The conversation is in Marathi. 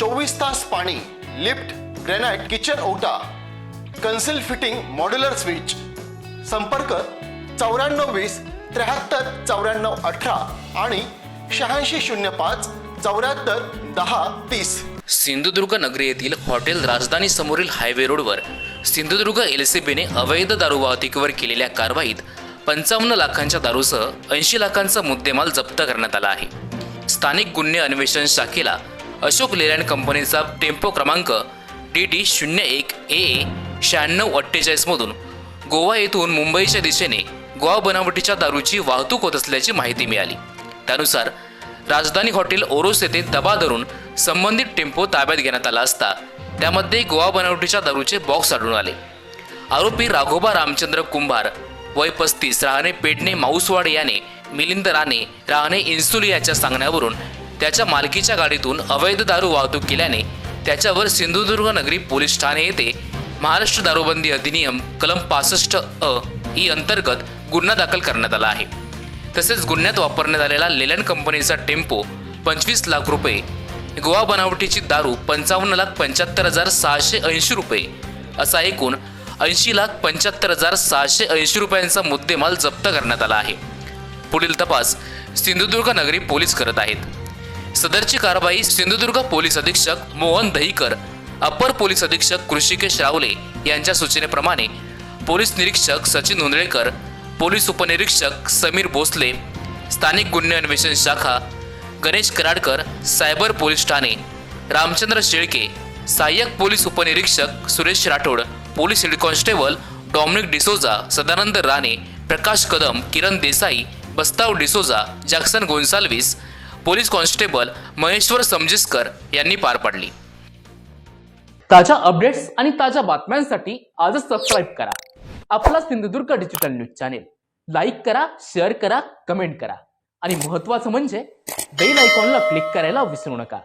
चोवीस तास पाणी लिफ्ट ग्रेनाइट किचन ओटा कन्सिल फिटिंग मॉड्युलर स्विच. संपर्क चौऱ्याण्णव वीस त्र्याहत्तर चौऱ्याण्णव अठरा आणि शहाऐंशी शून्य पाच चौऱ्याहत्तर दहा तीस. सिंधुदुर्ग नगरी येथील हॉटेल राजधानी समोरील हायवे रोडवर सिंधुदुर्ग एलसीबीने अवैध दारू वाहतुकीवर केलेल्या कारवाईत पंचावन्न लाखांच्या दारूसह ऐंशी लाखांचा मुद्देमाल जप्त करण्यात आला आहे. स्थानिक गुन्हे अन्वेषण शाखेला अशोक लेलँड कंपनीचा टेम्पो क्रमांक डी डी शून्य एक ए शहाण्णव अठ्ठेचाळीसमधून गोवा येथून मुंबईच्या दिशेने गोवा बनावटीच्या दारूची वाहतूक होत असल्याची माहिती मिळाली. त्यानुसार राजधानी हॉटेल ओरोस येथे दबा धरून संबंधित टेम्पो ताब्यात घेण्यात आला असता त्यामध्ये गोवा बनावटीच्या दारूचे बॉक्स आढळून आले. आरोपी राघोबा रामचंद्र कुंभार वय पस्तीस राहणे पेडणे माऊसवाड याने मिलिंद राणे राहणे इन्सुली याच्या सांगण्यावरून त्याच्या मालकीच्या गाडीतून अवैध दारू वाहतूक केल्याने त्याच्यावर सिंधुदुर्ग नगरी पोलीस ठाणे येथे महाराष्ट्र दारूबंदी अधिनियम कलम पासष्ट अ ई अंतर्गत गुन्हा दाखल करण्यात आला आहे. तसेच गुन्ह्यात वापरण्यात आलेला लेलँड कंपनीचा टेम्पो पंचवीस लाख रुपये गोवा बनावटीची दारू पंचावन्न लाख पंच्याहत्तर हजार सहाशे ऐंशी रुपये असा एकूण ऐंशी लाख पंच्याहत्तर हजार सहाशे ऐंशी रुपयांचा मुद्देमाल जप्त करण्यात आला आहे. पुढील तपास सिंधुदुर्ग नगरी पोलीस करत आहेत. सदरची कारवाई सिंधुदुर्ग पोलीस अधीक्षक मोहन दहीकर अपर पोलीस अधीक्षक कृषिकेश रावले यांच्या सूचनेप्रमाणे पोलीस निरीक्षक सचिन नोंदळेकर पोलीस उपनिरीक्षक समीर भोसले स्थानिक गुन्हे अन्वेषण शाखा गणेश कराडकर सायबर पोलीस ठाणे रामचंद्र शेळके सहाय्यक पोलीस उपनिरीक्षक Suresh Rathod police head constable Dominic D'Souza Sadanand Rane Prakash Kadam Kiran Desai Bastav D'Souza Jackson Gonsalves police constable Maheshwar Samjiskar यांनी पार पाडली. ताज्या अपडेट्स आणि ताज्या बातम्यांसाठी आजच सबस्क्राईब करा. आपला Sindhudurg digital news channel like करा शेअर करा कमेंट करा. आणि महत्त्वाचं म्हणजे बेल आयकॉनला क्लिक करायला विसरू नका.